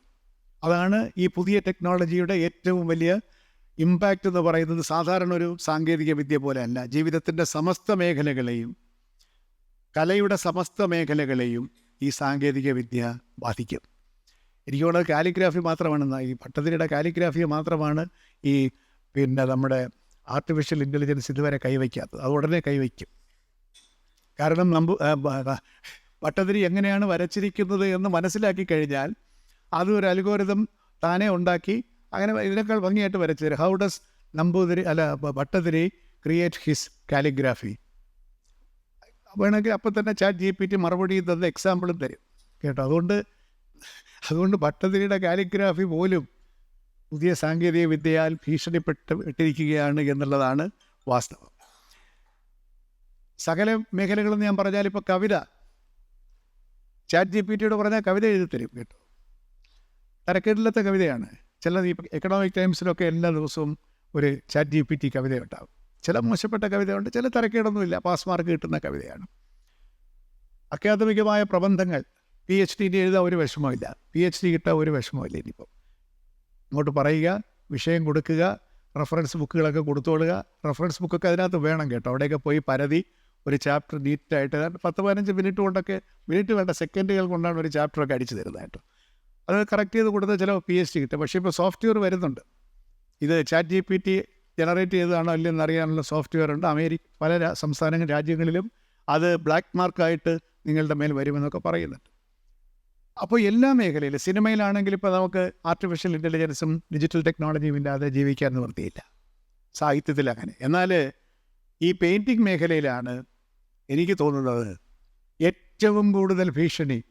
അതാണ് ഈ പുതിയ ടെക്നോളജിയുടെ ഏറ്റവും വലിയ ഇമ്പാക്റ്റ് എന്ന് പറയുന്നത് സാധാരണ ഒരു സാങ്കേതിക വിദ്യ പോലെയല്ല. ജീവിതത്തിന്റെ സമസ്ത മേഖലകളെയും കലയുടെ സമസ്ത മേഖലകളെയും ഈ സാങ്കേതിക വിദ്യ ബാധിക്കും. എനിക്ക് തോന്നുന്നത് കാലിഗ്രാഫി മാത്രമാണ് ഈ ഭട്ടതിരിയുടെ കാലിഗ്രാഫി മാത്രമാണ് ഈ പിന്നെ നമ്മുടെ ആർട്ടിഫിഷ്യൽ ഇന്റലിജൻസ് ഇതുവരെ കൈവയ്ക്കാത്തത്. അത് ഉടനെ കൈവയ്ക്കും. കാരണം നമ്പു ഭട്ടതിരി എങ്ങനെയാണ് വരച്ചിരിക്കുന്നത് എന്ന് മനസ്സിലാക്കി കഴിഞ്ഞാൽ അത് ഒരു അൽഗോരിതം താനെ ഉണ്ടാക്കി അങ്ങനെ ഇതിനേക്കാൾ ഭംഗിയായിട്ട് വരച്ചത് ഹൗ ഡസ് നമ്പൂതിരി അല്ല ഭട്ടതിരി ക്രിയേറ്റ് ഹിസ് കാലിഗ്രാഫി വേണമെങ്കിൽ അപ്പം തന്നെ ചാറ്റ് ജി പി ടി മറുപടി തന്ന എക്സാമ്പിളും തരും. കേട്ടോ? അതുകൊണ്ട് അതുകൊണ്ട് ഭട്ടതിരിയുടെ കാലിഗ്രാഫി പോലും പുതിയ സാങ്കേതിക വിദ്യയാൽ ഭീഷണിപ്പെട്ട് ഇട്ടിരിക്കുകയാണ് എന്നുള്ളതാണ് വാസ്തവം. സകല മേഖലകളെന്ന് ഞാൻ പറഞ്ഞാൽ ഇപ്പോൾ കവിത. ചാറ്റ് ജി പി ടിയോട് പറഞ്ഞാൽ കവിത എഴുതി തരും കേട്ടോ. തരക്കേടില്ലാത്ത കവിതയാണ്. ചില ഈ എക്കണോമിക് ടൈംസിലൊക്കെ എല്ലാ ദിവസവും ഒരു ചാറ്റ് ജി പി ടി കവിത ഉണ്ടാവും ചില മോശപ്പെട്ട കവിതയുണ്ട് ചില തരക്കേടൊന്നുമില്ല പാസ് മാർക്ക് കിട്ടുന്ന കവിതയാണ്. അക്കാദമികമായ പ്രബന്ധങ്ങൾ പി എച്ച് ഡി എഴുതാൻ ഒരു വിഷമമില്ല പി എച്ച് ഡി കിട്ടാൻ ഒരു വിഷമമില്ല ഇനിയിപ്പം. ഇങ്ങോട്ട് പറയുക വിഷയം കൊടുക്കുക റെഫറൻസ് ബുക്കുകളൊക്കെ കൊടുത്തോളുക റെഫറൻസ് ബുക്കൊക്കെ അതിനകത്ത് വേണം കേട്ടോ. അവിടെയൊക്കെ പോയി പരതി ഒരു ചാപ്റ്റർ നീറ്റായിട്ട് പത്ത് പതിനഞ്ച് മിനിറ്റ് കൊണ്ടൊക്കെ മിനിറ്റ് വേണ്ട സെക്കൻഡുകൾ കൊണ്ടാണ് ഒരു ചാപ്റ്ററൊക്കെ അടിച്ചു തരുന്നത് കേട്ടോ. അത് കറക്റ്റ് ചെയ്ത് കൊടുത്താൽ ചില പി എച്ച് ഡി കിട്ടും. പക്ഷേ ഇപ്പോൾ സോഫ്റ്റ്വെയർ വരുന്നുണ്ട്. ഇത് chat G P T generate ചെയ്തതാണോ അല്ലെന്ന് അറിയാനുള്ള സോഫ്റ്റ്വെയർ ഉണ്ട്. അമേരിക്ക പല സംസ്ഥാന രാജ്യങ്ങളിലും അത് ബ്ലാക്ക് മാർക്കായിട്ട് നിങ്ങളുടെ മേൽ വരുമെന്നൊക്കെ പറയുന്നുണ്ട്. അപ്പോൾ എല്ലാ മേഖലയിലും സിനിമയിലാണെങ്കിൽ ഇപ്പോൾ നമുക്ക് ആർട്ടിഫിഷ്യൽ ഇന്റലിജൻസും ഡിജിറ്റൽ ടെക്നോളജിയും ഇല്ലാതെ ജീവിക്കാൻ നിവൃത്തിയില്ല സാഹിത്യത്തിൽ അങ്ങനെ. എന്നാൽ ഈ പെയിന്റിങ് മേഖലയിലാണ് എനിക്ക് തോന്നുന്നത് ഏറ്റവും കൂടുതൽ ഭീഷണി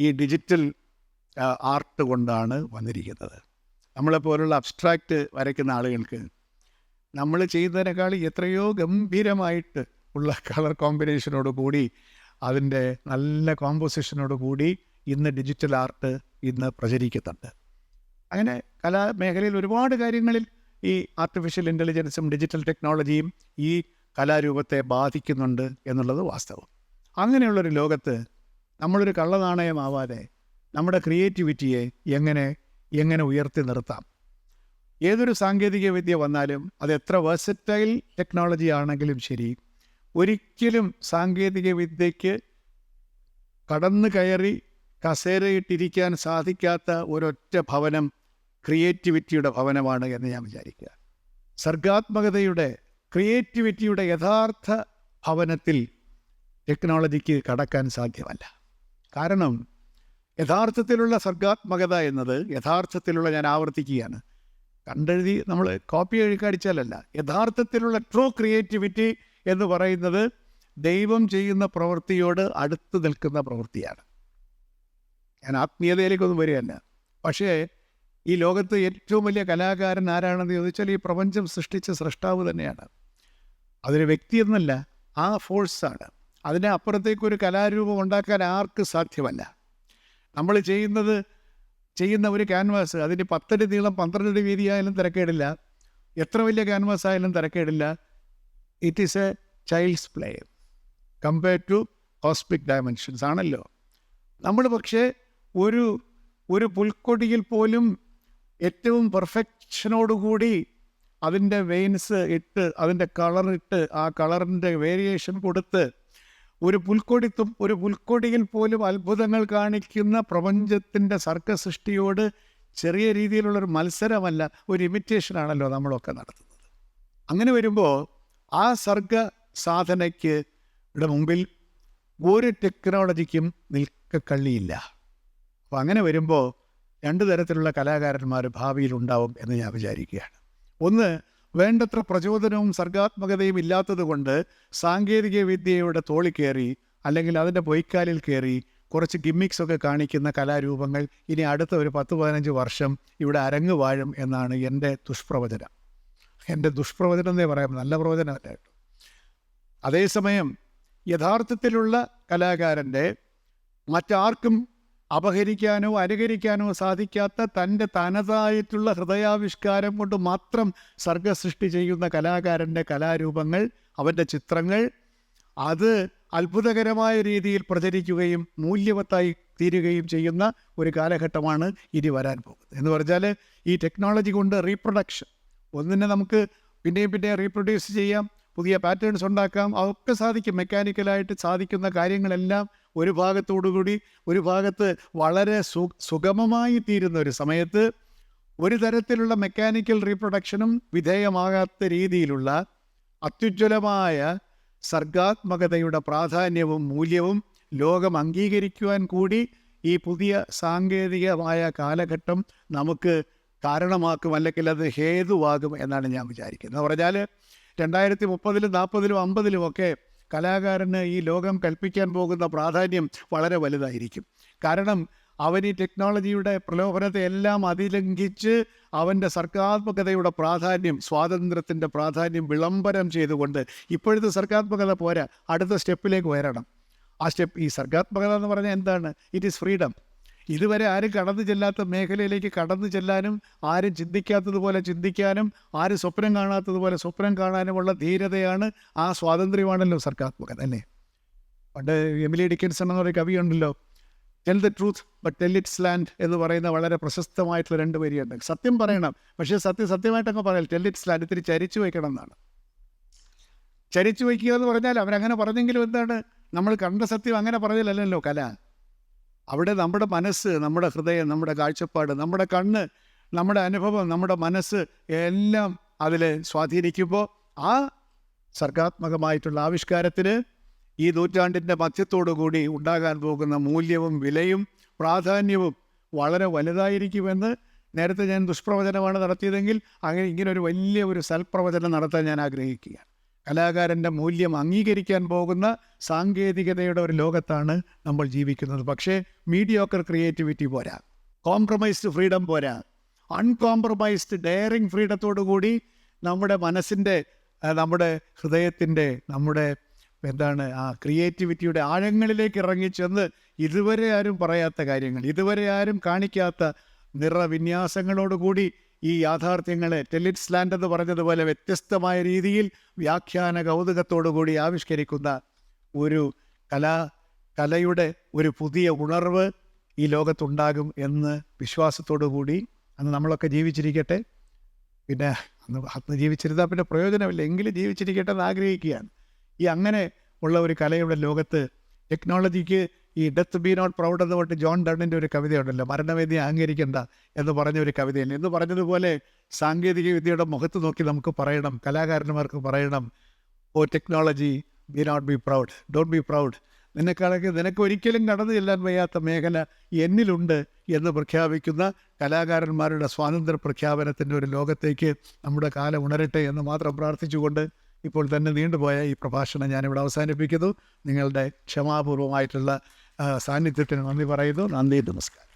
ഈ ഡിജിറ്റൽ ആർട്ട് കൊണ്ടാണ് വന്നിരിക്കുന്നത്. നമ്മളെപ്പോലുള്ള അബ്സ്ട്രാക്റ്റ് വരയ്ക്കുന്ന ആളുകൾക്ക് നമ്മൾ ചെയ്യുന്നതിനേക്കാൾ എത്രയോ ഗംഭീരമായിട്ട് ഉള്ള കളർ കോമ്പിനേഷനോട് കൂടി അതിന്റെ നല്ല കോമ്പോസിഷനോട് കൂടി ഇന്ന് ഡിജിറ്റൽ ആർട്ട് ഇന്ന് പ്രചരിക്കുന്നുണ്ട്. അങ്ങനെ കലാമേഖലയിൽ ഒരുപാട് കാര്യങ്ങളിൽ ഈ ആർട്ടിഫിഷ്യൽ ഇന്റലിജൻസും ഡിജിറ്റൽ ടെക്നോളജിയും ഈ കലാരൂപത്തെ ബാധിക്കുന്നുണ്ട് എന്നുള്ളത് വാസ്തവം. അങ്ങനെയുള്ളൊരു ലോകത്ത് നമ്മളൊരു കള്ളനാണയമാവാതെ നമ്മുടെ ക്രിയേറ്റിവിറ്റിയെ എങ്ങനെ എങ്ങനെ ഉയർത്തി നിർത്താം? ഏതൊരു സാങ്കേതിക വിദ്യ വന്നാലും അത് എത്ര വേഴ്സറ്റൈൽ ടെക്നോളജി ആണെങ്കിലും ശരി ഒരിക്കലും സാങ്കേതിക വിദ്യയ്ക്ക് കടന്നു കയറി കസേരയിട്ടിരിക്കാൻ സാധിക്കാത്ത ഒരൊറ്റ ഭവനം ക്രിയേറ്റിവിറ്റിയുടെ ഭവനമാണ് എന്ന് ഞാൻ വിചാരിക്കുക. സർഗാത്മകതയുടെ ക്രിയേറ്റിവിറ്റിയുടെ യഥാർത്ഥ ഭവനത്തിൽ ടെക്നോളജിക്ക് കടക്കാൻ സാധ്യമല്ല. കാരണം യഥാർത്ഥത്തിലുള്ള സർഗാത്മകത എന്നത് യഥാർത്ഥത്തിലുള്ള ഞാൻ ആവർത്തിക്കുകയാണ്. കണ്ടെഴുതി നമ്മൾ കോപ്പി എഴുക്കടിച്ചാലല്ല യഥാർത്ഥത്തിലുള്ള ട്രൂ ക്രിയേറ്റിവിറ്റി എന്ന് പറയുന്നത് ദൈവം ചെയ്യുന്ന പ്രവൃത്തിയോട് അടുത്ത് നിൽക്കുന്ന പ്രവൃത്തിയാണ്. ഞാൻ ആത്മീയതയിലേക്കൊന്നും വരികയല്ല. പക്ഷേ ഈ ലോകത്ത് ഏറ്റവും വലിയ കലാകാരൻ ആരാണെന്ന് ചോദിച്ചാൽ ഈ പ്രപഞ്ചം സൃഷ്ടിച്ച സൃഷ്ടാവ് തന്നെയാണ്. അതൊരു വ്യക്തി എന്നല്ല ആ ഫോഴ്സാണ് അതിനെ അപ്പുറത്തേക്കൊരു കലാരൂപം ഉണ്ടാക്കാൻ ആർക്ക് സാധ്യമല്ല? നമ്മൾ ചെയ്യുന്നത് ചെയ്യുന്ന ഒരു ക്യാൻവാസ് അതിന് പത്തടി നീളം പന്ത്രണ്ടടി വീതി ആയാലും തിരക്കേടില്ല. എത്ര വലിയ ക്യാൻവാസ് ആയാലും തിരക്കേടില്ല. It is a child's play compare to cosmic dimensions ആണല്ലോ. നമ്മൾ പക്ഷേ ഒരു ഒരു പുൽക്കൊടിയിൽ പോലും ഏറ്റവും പെർഫെക്ഷനോടുകൂടി അതിന്റെ വെയിൻസ് ഇട്ട് അതിന്റെ കളർ ഇട്ട് ആ കളറിന്റെ വേരിയേഷൻ കൊടുത്ത് ഒരു പുൽക്കൊടിത്തും ഒരു പുൽക്കൊടിയിൽ പോലും അത്ഭുതങ്ങൾ കാണിക്കുന്ന പ്രപഞ്ചത്തിന്റെ സർക്ക സൃഷ്ടിയോട് ചെറിയ രീതിയിലുള്ളൊരു മത്സരമല്ല ഒരു ഇമിറ്റേഷനാണല്ലോ നമ്മളൊക്കെ നടത്തുന്നത്. അങ്ങനെ വരുമ്പോൾ ആ സർഗ സാധനയ്ക്ക് മുമ്പിൽ ഒരു ടെക്നോളജിക്കും നിൽക്കക്കള്ളിയില്ല അപ്പോൾ അങ്ങനെ വരുമ്പോൾ രണ്ട് തരത്തിലുള്ള കലാകാരന്മാർ ഭാവിയിൽ ഉണ്ടാവും എന്ന് ഞാൻ വിചാരിക്കുകയാണ്. ഒന്ന് വേണ്ടത്ര പ്രചോദനവും സർഗാത്മകതയും ഇല്ലാത്തത് കൊണ്ട് സാങ്കേതിക വിദ്യയുടെ തോളി കയറി അല്ലെങ്കിൽ അതിന്റെ പൊയ്ക്കാലിൽ കയറി കുറച്ച് ഗിമ്മിക്സ് ഒക്കെ കാണിക്കുന്ന കലാരൂപങ്ങൾ ഇനി അടുത്ത ഒരു പത്ത് പതിനഞ്ച് വർഷം ഇവിടെ അരങ്ങ് വാഴും എന്നാണ് എന്റെ ദുഷ്പ്രവചനം. എന്റെ ദുഷ്പ്രവചനം എന്നേ പറയാം. നല്ല പ്രവചനമല്ല കേട്ടോ. അതേസമയം യഥാർത്ഥത്തിലുള്ള കലാകാരന്റെ മറ്റാർക്കും അപഹരിക്കാനോ അനുകരിക്കാനോ സാധിക്കാത്ത തന്റെ തനതായിട്ടുള്ള ഹൃദയാവിഷ്കാരം കൊണ്ട് മാത്രം സർഗസൃഷ്ടി ചെയ്യുന്ന കലാകാരന്റെ കലാരൂപങ്ങൾ അവന്റെ ചിത്രങ്ങൾ അത് അത്ഭുതകരമായ രീതിയിൽ പ്രചരിക്കുകയും മൂല്യവത്തായി തീരുകയും ചെയ്യുന്ന ഒരു കാലഘട്ടമാണ് ഇനി വരാൻ പോകുന്നത്. എന്ന് പറഞ്ഞാൽ ഈ ടെക്നോളജി കൊണ്ട് റീപ്രൊഡക്ഷൻ ഒന്നിനെ നമുക്ക് പിന്നെയും പിന്നെയും റീപ്രൊഡ്യൂസ് ചെയ്യാം പുതിയ പാറ്റേൺസ് ഉണ്ടാക്കാം അതൊക്കെ സാധിക്കും. മെക്കാനിക്കലായിട്ട് സാധിക്കുന്ന കാര്യങ്ങളെല്ലാം ഒരു ഭാഗത്തോടുകൂടി ഒരു ഭാഗത്ത് വളരെ സു സുഗമമായി തീരുന്ന ഒരു സമയത്ത് ഒരു തരത്തിലുള്ള മെക്കാനിക്കൽ റീപ്രൊഡക്ഷനും വിധേയമാകാത്ത രീതിയിലുള്ള അത്യുജ്വലമായ സർഗാത്മകതയുടെ പ്രാധാന്യവും മൂല്യവും ലോകം അംഗീകരിക്കുവാൻ കൂടി ഈ പുതിയ സാങ്കേതികമായ കാലഘട്ടം നമുക്ക് കാരണമാക്കും അല്ലെങ്കിൽ അത് ഹേതുവാകും എന്നാണ് ഞാൻ വിചാരിക്കുന്നത്. പറഞ്ഞാൽ രണ്ടായിരത്തി മുപ്പതിലും നാൽപ്പതിലും അമ്പതിലും ഒക്കെ കലാകാരന് ഈ ലോകം കൽപ്പിക്കാൻ പോകുന്ന പ്രാധാന്യം വളരെ വലുതായിരിക്കും. കാരണം അവൻ ഈ ടെക്നോളജിയുടെ പ്രലോഭനത്തെ എല്ലാം അതിലംഘിച്ച് അവന്റെ സർഗാത്മകതയുടെ പ്രാധാന്യം സ്വാതന്ത്ര്യത്തിന്റെ പ്രാധാന്യം വിളംബരം ചെയ്തുകൊണ്ട് ഇപ്പോഴത്തെ സർഗാത്മകത പോരാ അടുത്ത സ്റ്റെപ്പിലേക്ക് വരണം. ആ സ്റ്റെപ്പ് ഈ സർഗാത്മകത എന്ന് പറഞ്ഞാൽ എന്താണ്? ഇറ്റ് ഈസ് ഫ്രീഡം ഇതുവരെ ആരും കടന്നു ചെല്ലാത്ത മേഖലയിലേക്ക് കടന്നു ചെല്ലാനും ആരും ചിന്തിക്കാത്തതുപോലെ ചിന്തിക്കാനും ആരും സ്വപ്നം കാണാത്തതുപോലെ സ്വപ്നം കാണാനുമുള്ള ധീരതയാണ് ആ സ്വാതന്ത്ര്യമാണല്ലോ സർഗാത്മകത അല്ലേ? പണ്ട് എമിലി എന്ന് പറയുന്ന കവിയുണ്ടല്ലോ tell the truth but tell it slant എന്ന് പറയുന്ന വളരെ പ്രശസ്തമായിട്ടുള്ള രണ്ട് വരിയുണ്ട്. സത്യം പറയണം പക്ഷേ സത്യം സത്യമായിട്ടങ്ങ് പറയാം ടെൽ ഇറ്റ്സ് ലാൻഡ് ഇത്തിരി ചരിച്ചു വയ്ക്കണം എന്നാണ്. ചരിച്ചു വയ്ക്കുക എന്ന് പറഞ്ഞാൽ അവരങ്ങനെ പറഞ്ഞെങ്കിലും എന്താണ്? നമ്മൾ കണ്ട സത്യം അങ്ങനെ പറഞ്ഞില്ലല്ലോ കല. അവിടെ നമ്മുടെ മനസ്സ് നമ്മുടെ ഹൃദയം നമ്മുടെ കാഴ്ചപ്പാട് നമ്മുടെ കണ്ണ് നമ്മുടെ അനുഭവം നമ്മുടെ മനസ്സ് എല്ലാം അതിൽ സ്വാധീനിക്കുമ്പോൾ ആ സർഗാത്മകമായിട്ടുള്ള ആവിഷ്കാരത്തിന് ഈ നൂറ്റാണ്ടിന്റെ മധ്യത്തോടുകൂടി ഉണ്ടാകാൻ പോകുന്ന മൂല്യവും വിലയും പ്രാധാന്യവും വളരെ വലുതായിരിക്കുമെന്ന് നേരത്തെ ഞാൻ ദുഷ്പ്രവചനമാണ് നടത്തിയതെങ്കിൽ അങ്ങനെ ഇങ്ങനെ ഒരു വലിയ ഒരു സൽപ്രവചനം നടത്താൻ ഞാൻ ആഗ്രഹിക്കുകയാണ്. കലാകാരന്റെ മൂല്യം അംഗീകരിക്കാൻ പോകുന്ന സാങ്കേതികതയുടെ ഒരു ലോകത്താണ് നമ്മൾ ജീവിക്കുന്നത്. പക്ഷേ മീഡിയോക്കർ ക്രിയേറ്റിവിറ്റി പോരാ. കോംപ്രമൈസ്ഡ് ഫ്രീഡം പോരാ. അൺകോംപ്രമൈസ്ഡ് ഡെയറിങ് ഫ്രീഡത്തോടു കൂടി നമ്മുടെ മനസ്സിന്റെ നമ്മുടെ ഹൃദയത്തിന്റെ നമ്മുടെ എന്താണ് ആ ക്രിയേറ്റിവിറ്റിയുടെ ആഴങ്ങളിലേക്ക് ഇറങ്ങിച്ചെന്ന് ഇതുവരെ ആരും പറയാത്ത കാര്യങ്ങൾ ഇതുവരെ ആരും കാണിക്കാത്ത നിറവിന്യാസങ്ങളോടുകൂടി ഈ യാഥാർത്ഥ്യങ്ങളെ ടെലിറ്റ്സ് ലാൻഡ് എന്ന് പറഞ്ഞതുപോലെ വ്യത്യസ്തമായ രീതിയിൽ വ്യാഖ്യാന കൗതുകത്തോടുകൂടി ആവിഷ്കരിക്കുന്ന ഒരു കലാ കലയുടെ ഒരു പുതിയ ഉണർവ് ഈ ലോകത്തുണ്ടാകും എന്ന് വിശ്വാസത്തോടു കൂടി അന്ന് നമ്മളൊക്കെ ജീവിച്ചിരിക്കട്ടെ. പിന്നെ അന്ന് അന്ന് ജീവിച്ചിരുന്നാൽ പിന്നെ പ്രയോജനമില്ല. എങ്കിലും ജീവിച്ചിരിക്കട്ടെ എന്ന് ആഗ്രഹിക്കുകയാണ്. ഈ അങ്ങനെ ഉള്ള ഒരു കലയുടെ ലോകത്ത് ടെക്നോളജിക്ക് ഈ ഡെത്ത് ബി നോട്ട് പ്രൗഡ് എന്ന് പറഞ്ഞിട്ട് ജോൺ ഡണ്ണിന്റെ ഒരു കവിതയുണ്ടല്ലോ മരണവേദിയെ അഹങ്കരിക്കണ്ട എന്ന് പറഞ്ഞ ഒരു കവിതയിൽ എന്ന് പറഞ്ഞതുപോലെ സാങ്കേതിക വിദ്യയുടെ മുഖത്ത് നോക്കി നമുക്ക് പറയണം കലാകാരന്മാർക്ക് പറയണം ഓ technology be not be proud don't be proud നിനക്കാണെങ്കിൽ നിനക്ക് ഒരിക്കലും കടന്നു ചെല്ലാൻ വയ്യാത്ത മേഖല എന്നിലുണ്ട് എന്ന് പ്രഖ്യാപിക്കുന്ന കലാകാരന്മാരുടെ സ്വാതന്ത്ര്യ പ്രഖ്യാപനത്തിന്റെ ഒരു ലോകത്തേക്ക് നമ്മുടെ കാലം ഉണരട്ടെ എന്ന് മാത്രം പ്രാർത്ഥിച്ചുകൊണ്ട് ഇപ്പോൾ തന്നെ നീണ്ടുപോയ ഈ പ്രഭാഷണം ഞാനിവിടെ അവസാനിപ്പിക്കുന്നു. നിങ്ങളുടെ ക്ഷമാപൂർവമായിട്ടുള്ള സാന്നിധ്യത്തിന് നന്ദി പറയുന്നു. നന്ദി നമസ്കാരം.